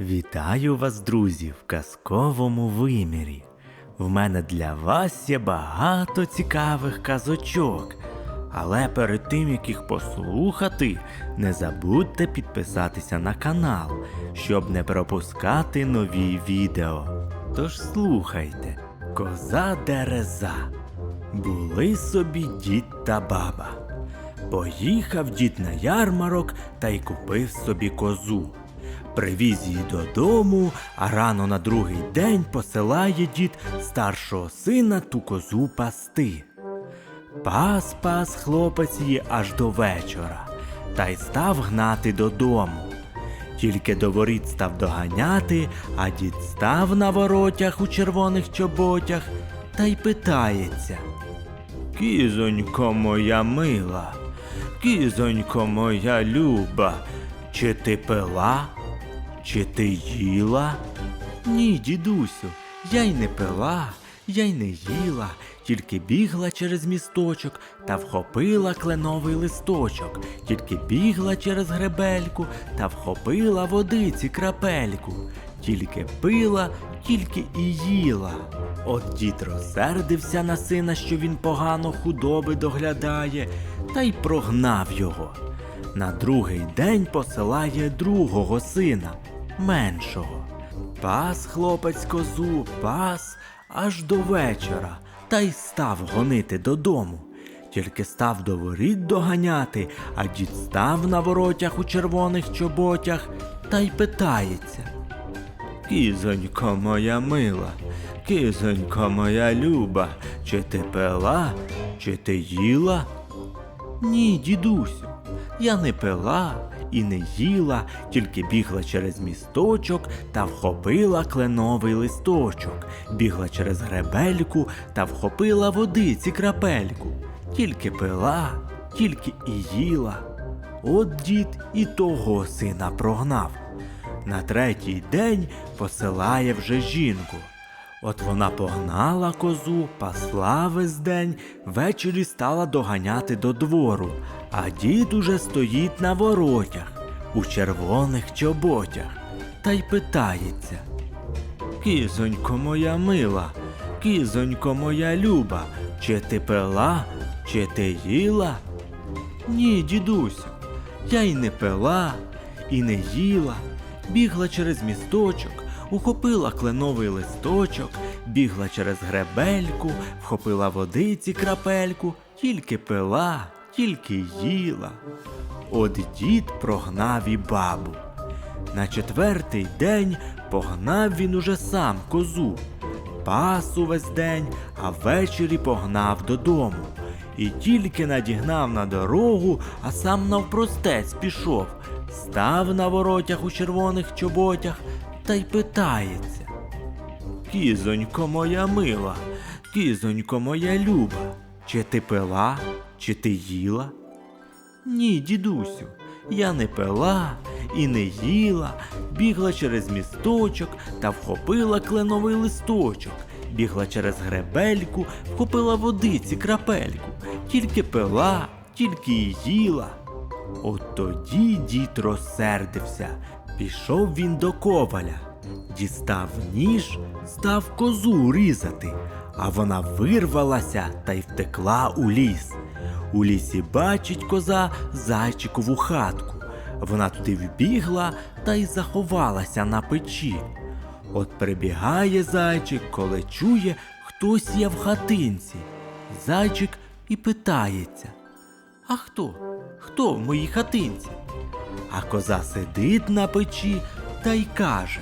Вітаю вас, друзі, в казковому вимірі. В мене для вас є багато цікавих казочок. Але перед тим, як їх послухати, не забудьте підписатися на канал, щоб не пропускати нові відео. Тож слухайте, коза дереза. Були собі дід та баба. Поїхав дід на ярмарок та й купив собі козу. Привіз її додому, а рано на другий день посилає дід старшого сина ту козу пасти. Пас пас хлопець її аж до вечора, та й став гнати додому. Тільки до воріт став доганяти, а дід став на воротях у червоних чоботях та й питається. Кізонько моя мила, кізонько моя люба, чи ти пила, чи ти їла? Ні, дідусю, я й не пила, я й не їла, тільки бігла через місточок та вхопила кленовий листочок, тільки бігла через гребельку та вхопила водиці крапельку, тільки пила, тільки і їла. От дід розсердився на сина, що він погано худоби доглядає, та й прогнав його. На другий день посилає другого сина, меншого. Пас хлопець козу, пас аж до вечора, та й став гонити додому. Тільки став до воріт доганяти, а дід став на воротях у червоних чоботях та й питається. Кізонько моя мила, кізонько моя люба, чи ти пила, чи ти їла? Ні, дідусю, я не пила і не їла, тільки бігла через місточок та вхопила кленовий листочок, бігла через гребельку та вхопила водиці крапельку, тільки пила, тільки і їла. От дід і того сина прогнав. На третій день посилає вже жінку. От вона погнала козу, пасла весь день, ввечері стала доганяти до двору, а дід уже стоїть на воротях, у червоних чоботях, та й питається. Кізонько моя мила, кізонько моя люба, чи ти пила, чи ти їла? Ні, дідусю, я й не пила, і не їла, бігла через місточок, ухопила кленовий листочок, бігла через гребельку, вхопила водиці крапельку, тільки пила, тільки їла. От дід прогнав і бабу. На четвертий день погнав він уже сам козу. Пас увесь день, а ввечері погнав додому. І тільки надігнав на дорогу, а сам навпростець пішов, став на воротях у червоних чоботях та й питається. Кізонько моя мила, кізонько моя люба, чи ти пила, чи ти їла? Ні, дідусю, я не пила і не їла, бігла через місточок та вхопила кленовий листочок, бігла через гребельку, вхопила водиці крапельку, тільки пила, тільки й їла. От тоді дід розсердився, пішов він до коваля, дістав ніж, став козу різати, а вона вирвалася та й втекла у ліс. У лісі бачить коза зайчикову хатку. Вона туди вбігла та й заховалася на печі. От прибігає зайчик, коли чує, хтось є в хатинці. Зайчик і питається: А хто? Хто в моїй хатинці? А коза сидить на печі та й каже: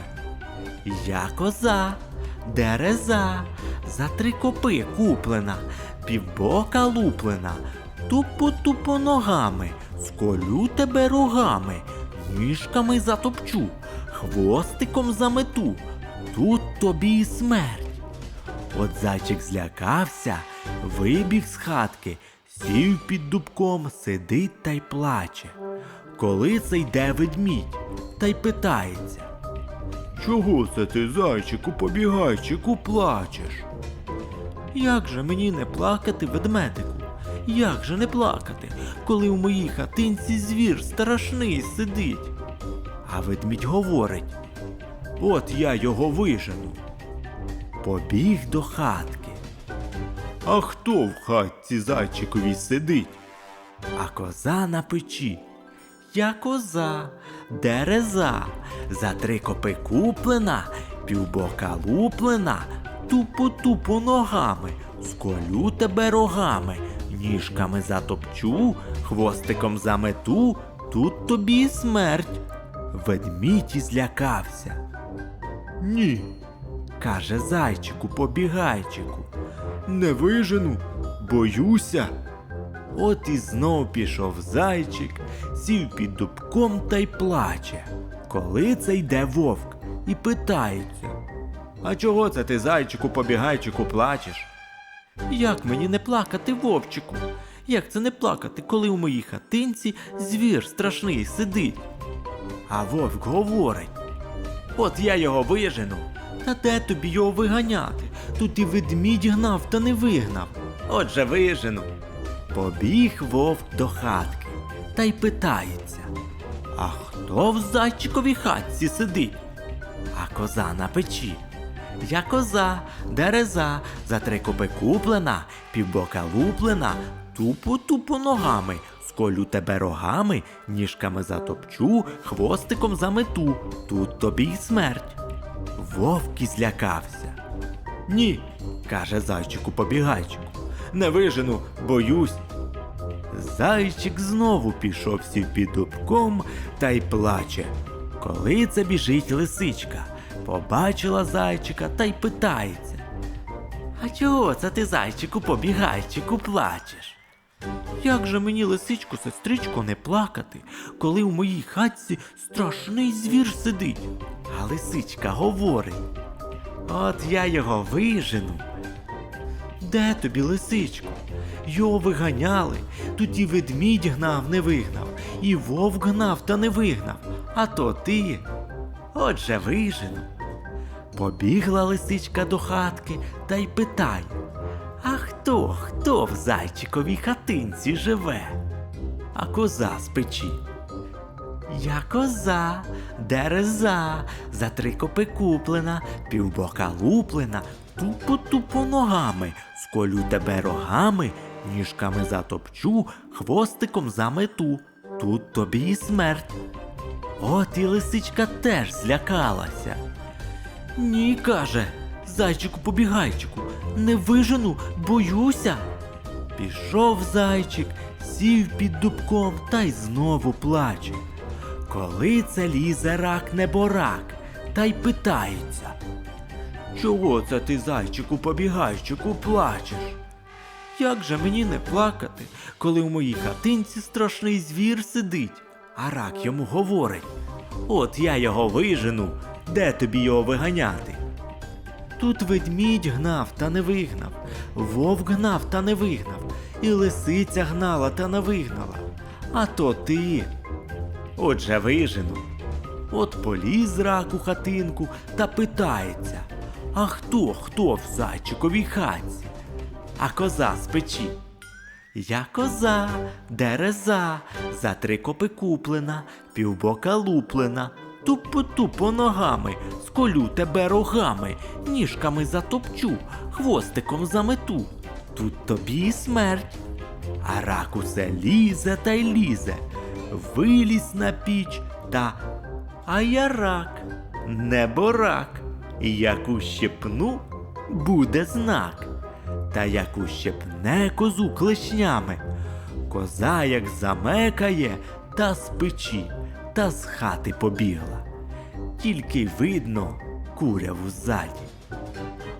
Я коза, дереза, за три копи куплена, півбока луплена, тупо тупо ногами, сколю тебе рогами, ніжками затопчу, хвостиком замету, тут тобі і смерть. От зайчик злякався, вибіг з хатки, сів під дубком, сидить та й плаче. Коли це йде ведмідь, та й питається. Чого це ти, зайчику, побігайчику, плачеш? Як же мені не плакати, ведмедику? Як же не плакати, коли в моїй хатинці звір страшний сидить? А ведмідь говорить: От я його вижену. Побіг до хатки. А хто в хатці зайчикові сидить? А коза на печі. Я коза, дереза, за три копи куплена, півбока луплена, тупо-тупо ногами, сколю тебе рогами, ніжками затопчу, хвостиком замету, тут тобі і смерть. Ведмідь і злякався. Ні, каже зайчику побігайчику. Не вижену, боюся. От і знов пішов зайчик, сів під дубком та й плаче. Коли це йде вовк і питається. А чого це ти, зайчику, побігайчику, плачеш? Як мені не плакати, вовчику? Як це не плакати, коли у моїй хатинці звір страшний сидить? А вовк говорить. От я його вижену. Та де тобі його виганяти? Тут і ведмідь гнав та не вигнав. Отже вижену. Побіг вовк до хатки та й питається. А хто в зайчиковій хатці сидить? А коза на печі. Я коза, дереза, за три копи куплена, півбока луплена, тупо-тупо ногами, сколю тебе рогами, ніжками затопчу, хвостиком замету, тут тобі й смерть. Вовк і злякався. Ні, каже зайчику побігайчику. Не вижену, боюсь. Зайчик знову пішов сів під дубком та й плаче. Коли це біжить лисичка, побачила зайчика та й питається. А чого це ти, зайчику, побігайчику, плачеш? Як же мені, лисичку, сестричко, не плакати, коли у моїй хатці страшний звір сидить? А лисичка говорить. От я його вижену. Де тобі, лисичко? Його виганяли, тут і ведмідь гнав, не вигнав, і вовк гнав та не вигнав, а то ти. Отже вижену. Побігла лисичка до хатки та й питає, а хто, хто в зайчиковій хатинці живе? А коза з печі. Я коза, дереза, за три копи куплена, півбока луплена, тупо-тупо ногами, сколю тебе рогами, ніжками затопчу, хвостиком замету, тут тобі і смерть. От і лисичка теж злякалася. Ні, каже, зайчику побігайчику, не вижену, боюся. Пішов зайчик, сів під дубком та й знову плаче. Коли це лізе рак неборак, та й питається. Чого це ти, зайчику побігайчику, плачеш? Як же мені не плакати, коли у моїй хатинці страшний звір сидить, а рак йому говорить: От я його вижену, де тобі його виганяти? Тут ведмідь гнав та не вигнав, вовк гнав та не вигнав, і лисиця гнала та не вигнала. А то ти. Отже вижену. От поліз рак у хатинку та питається, а хто хто в зайчиковій хатці? А коза з печі. Я коза, дереза, за три копи куплена, півбока луплена, тупо-тупо ногами, сколю тебе рогами, ніжками затопчу, хвостиком замету. Тут тобі і смерть. А рак усе лізе та й лізе, виліз на піч та. А я рак, небо рак, і як ущипну, буде знак. Та як ущипне козу клешнями, коза як замекає, та з печі, та з хати побігла. Тільки видно куряву ззаді.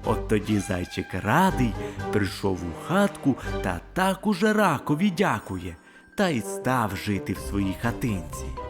От тоді зайчик радий прийшов у хатку та так уже ракові дякує, та й став жити в своїй хатинці.